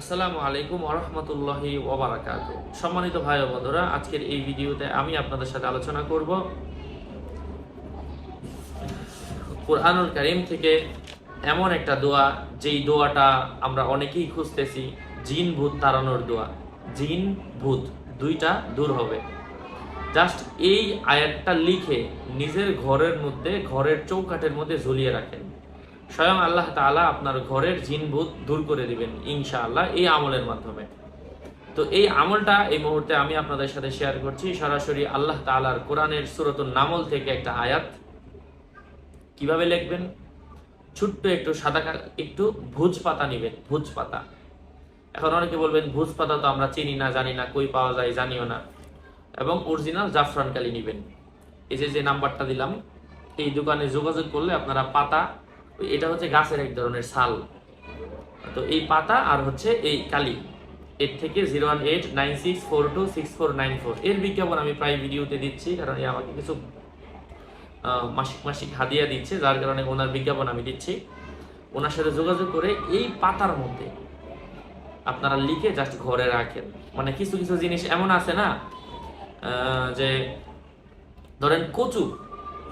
আসসালামু আলাইকুম ওরহমতুল্লাহি ওবরাকাত। সম্মানিত ভাই বন্ধুরা, আজকের এই ভিডিওতে আমি আপনাদের সাথে আলোচনা করব কোরআনুল করিম থেকে এমন একটা দোয়া, যেই দোয়াটা আমরা অনেকেই খুঁজতেছি, জিন ভূত তাড়ানোর দোয়া। জিন ভূত, দুইটা দূর হবে। জাস্ট এই আয়াতটা লিখে নিজের ঘরের মধ্যে, ঘরের চৌকাঠের মধ্যে ঝুলিয়ে রাখেন স্বয়ং আল্লাহ তাআলা আপনার ঘরের জিনভূত দূর করে দিবেন, ইনশাআল্লাহ, এই আমলের মাধ্যমে। তো এই আমলটা এই মুহূর্তে আমি আপনাদের সাথে শেয়ার করছি। সরাসরি আল্লাহ তাআলার কোরআনের সুরতুল নামল থেকে একটা আয়াত। কীভাবে লিখবেন? ছোট্ট একটু সাদা একটু ভুজ পাতা নেবেন ভুজ পাতা এখন অনেকে বলবেন ভুজ পাতা তো আমরা চিনি না, জানি না, কই পাওয়া যায়, জানিও না। এবং অরিজিনাল জাফরান কালি নেবেন। এই যে যে নাম্বারটা দিলাম, এই দোকানে যোগাযোগ করলে আপনারা পাতা এটা হচ্ছে গাছের এক ধরনের ছাল। তো এই পাতা আর হচ্ছে এই কালি। এর থেকে zero one eight nine six four two six four nine four. এর বিজ্ঞাপন আমি প্রায় ভিডিওতে দিচ্ছি, কারণ এ আমাকে কিছু মাসিক মাসিক হাদিয়া দিচ্ছে, যার কারণে ওনার বিজ্ঞাপন আমি দিচ্ছি। ওনার সাথে যোগাযোগ করে এই পাতার মধ্যে আপনারা লিখে জাস্ট ঘরে রাখেন। মানে কিছু কিছু জিনিস এমন আছে না যে ধরেন কচু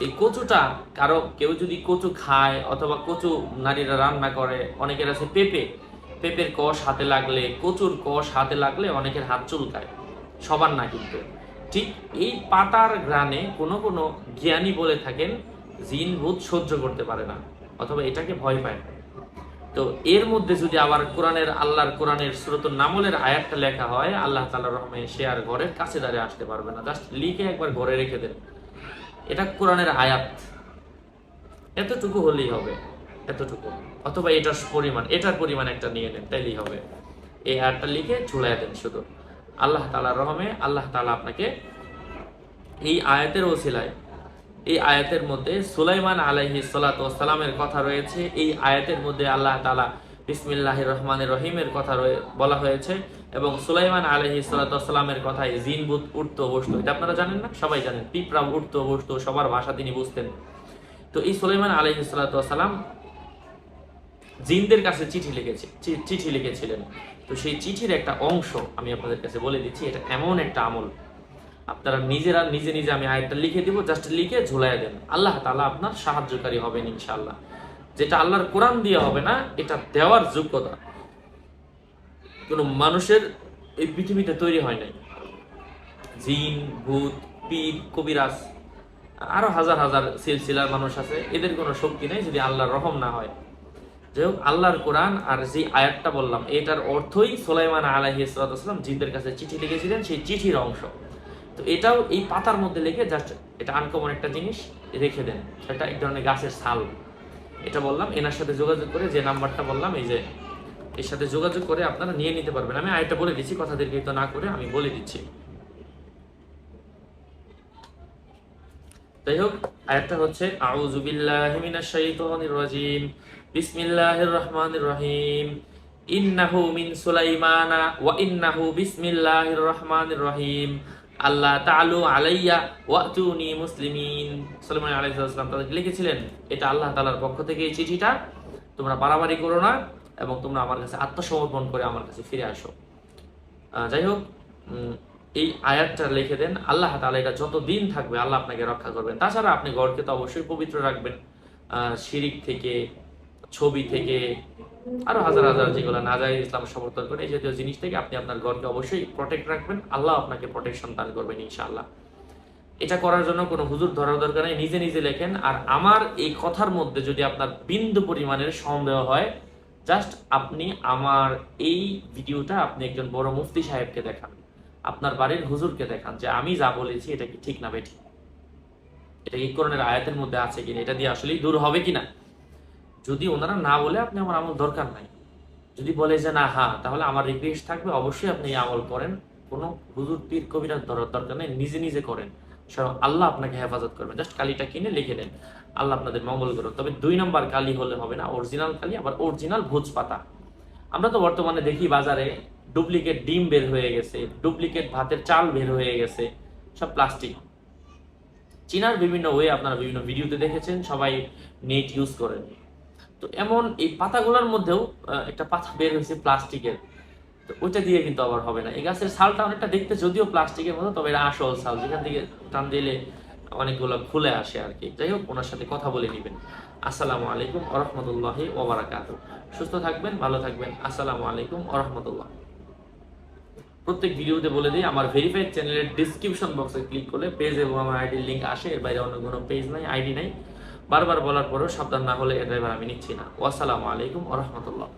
এই কচুটা কারও কেউ যদি কচু খায় অথবা কচু নারীরা রান্না করে, অনেকের আছে পেঁপে। পেঁপের কষ হাতে লাগলে, কচুর কষ হাতে লাগলে অনেকের হাত চুলকায়। সবার না কিন্তু। ঠিক এই পাতার গ্রানে কোনো কোনো জ্ঞানী বলে থাকেন, জিন ভূত সহ্য করতে পারে না, অথবা এটাকে ভয় পায়। তো এর মধ্যে যদি আবার কোরআনের, আল্লাহর কোরআনের সুরতুল নামলের আয়াতটা লেখা হয়, আল্লাহ তাআলার রহমে সে আর ঘরের কাছে দাঁড়িয়ে আসতে পারবে না। জাস্ট লিখে একবার ঘরে রেখে দেন। এটা কোরআনের আয়াত। এতটুকু হলেই হবে, এতটুকু। অথবা এটার পরিমাণ এটার পরিমাণ একটা নিয়ে নেন, তাইলেই হবে। এই আয়াতটা লিখে ঝুলাই দেন শুধু। আল্লাহ তাআলার রহমে আল্লাহ তালা আপনাকে এই আয়াতের ওসিলায়, এই আয়াতের মধ্যে সুলাইমান আলাইহি সালামের কথা রয়েছে, এই আয়াতের মধ্যে আল্লাহ তাআলা বিসমিল্লাহ কথা বলা হয়েছে এবং সুলাইমান আলহি সালামের কথায় জিন বুত উঠতো বসতো। এটা আপনারা জানেন না? সবাই জানেন। পিঁপড়া উঠতো বসতো, সবার ভাষা তিনি বুঝতেন। তো এই সুলাইমান আলহি জিনদের কাছে চিঠি লিখেছে চিঠি লিখেছিলেন। তো সেই চিঠির একটা অংশ আমি আপনাদের কাছে বলে দিচ্ছি। এটা এমন একটা আমল। আপনারা নিজেরা নিজে নিজে আমি আয়াতটা লিখে দিব। জাস্ট লিখে ঝুলাই দেন। আল্লাহ তাআলা আপনার সাহায্যকারী হবেন ইনশাআল্লাহ। যেটা আল্লাহর কোরআন দিয়ে হবে না, এটা দেওয়ার যোগ্যতা। কোনো মানুষের এই পৃথিবীতে তৈরি হয় নাই। জিন, ভূত, পীর, কবিরাজ, আরও হাজার হাজার সিলসিলার মানুষ আছে। এদের কোনো শক্তি নেই যদি আল্লাহর রহম না হয়। যাই হোক, আল্লাহর কোরআন আর যে আয়াতটা বললাম, এটার অর্থই সোলাইমান আলাহি সালাম জিনদের কাছে চিঠি লিখেছিলেন, সেই চিঠির অংশ। তো এটাও এই পাতার মধ্যে লিখে জাস্ট এটা আনকমন একটা জিনিস, রেখে দেন। এটা এক ধরনের গাছের ছাল। এটা বললাম, এনার সাথে যোগাযোগ করে যে নাম্বারটা বললাম, এই যে এর সাথে যোগাযোগ করে আপনারা নিয়ে নিতে পারবেন। আমি আরেকটা বলে দিচ্ছি, কথা দীর্ঘিত না করে আমি বলে দিচ্ছি। যাই হোক আয়াতটা হচ্ছে, আউযু বিল্লাহি মিনাশ শাইতানির রাজিম। বিসমিল্লাহির রহমানির রহিম। ইন্নাহু মিন সুলাইমানা ওয়া ইন্নাহু বিসমিল্লাহির রহমানির রহিম। আল্লাহ তাআলু আলাইয়া ওয়াতুনি মুসলিমিন। সুলাইমান আলাইহিস সালাম তাদেরকে লিখেছিলেন, এটা আল্লাহ তালার পক্ষ থেকে এই চিঠিটা। তোমরা বাড়াবাড়ি করো না এবং তোমরা আমার কাছে আত্মসমর্পণ করে আমার কাছে ফিরে আসো। যাই হোক এই আয়াতটা লিখে দেন, আল্লাহ তাআলা এটা যত দিন থাকবে আল্লাহ আপনাকে রক্ষা করবেন। তাছাড়া আপনি ঘরকে তো অবশ্যই পবিত্র রাখবেন। শিরিক থেকে, ছবি থেকে আরও হাজার হাজার যেগুলো নাজাই ইসলাম সমর্থন করে, এই জাতীয় জিনিস থেকে আপনি আপনার ঘরকে অবশ্যই প্রোটেক্ট রাখবেন। আল্লাহ আপনাকে প্রোটেকশন দান করবেন, ইনশাআল্লাহ। এটা করার জন্য কোনো হুজুর ধরার দরকার নেই, নিজে নিজে লেখেন। আর আমার এই কথার মধ্যে যদি আপনার বিন্দু পরিমাণের সন্দেহ হয় জাস্ট আপনি আমার এই ভিডিওটা আপনি একজন বড় মুফতি সাহেবকে দেখান, আপনার বাড়ির হুজুরকে দেখান যে আমি যা বলেছি এটা কি ঠিক না বেঠিক? এটা কি কোরআনের আয়াতের মধ্যে আছে কিনা? এটা দিয়ে আসলেই দূর হবে কিনা? যদি ওনারা না বলে, আপনি আমার আমল দরকার নাই। যদি বলে যে না হ্যাঁ তাহলে আমার রিকোয়েস্ট থাকবে, অবশ্যই আপনি এই আমল করেন। কোনো হুজুর, পীর, কবিরাজ ধরার দরকার নেই, নিজে নিজে করেন। স্বয়ং আল্লাহ আপনাকে হেফাজত করবেন জাস্ট কালিটা কিনে লিখে দেন আল্লাহ আপনাদের মঙ্গল করুন তবে দুই নম্বর কালি হলে হবে না অরিজিনাল কালি, আবার অরিজিনাল ভোজ পাতা আমরা তো বর্তমানে দেখি বাজারে ডুপ্লিকেট ডিম বের হয়ে গেছে ডুপ্লিকেট ভাতের চাল বের হয়ে গেছে, সব প্লাস্টিক চীনার বিভিন্ন ওয়ে আপনারা বিভিন্ন ভিডিওতে দেখেছেন, সবাই নেট ইউজ করেন। তো এমন এই পাতাগুলোর মধ্যেও একটা পাতা বের হয়েছে প্লাস্টিকের। তো ওইটা দিয়ে কিন্তু আবার হবে না। এই গাছের ছালটা অনেকটা দেখতে যদিও প্লাস্টিকের মতো, তবে এটা আসল ছাল। যেখান থেকে টান দিলে অনেকগুলো খুলে আসে আর কি। যাই হোক, ওনার সাথে কথা বলে নেবেন। আসসালামু আলাইকুম আরহামতুল্লাহি ওবরাকাত। সুস্থ থাকবেন, ভালো থাকবেন। আসসালামু আলাইকুম আরহামতুল্লাহ প্রত্যেক ভিডিওতে বলে দিই, আমার ভেরিফাইড চ্যানেলের ডিসক্রিপশন বক্সে ক্লিক করলে পেজ এবং আমার আইডির লিঙ্ক আসে। এর বাইরে অন্য কোনো পেজ নাই আইডি নাই। বারবার বলার পরেও সাবধান না হলে এ ড্রাইভার আমি নিচ্ছি না। ওয়াসালামু আলাইকুম আ রহমতুল্লাহ।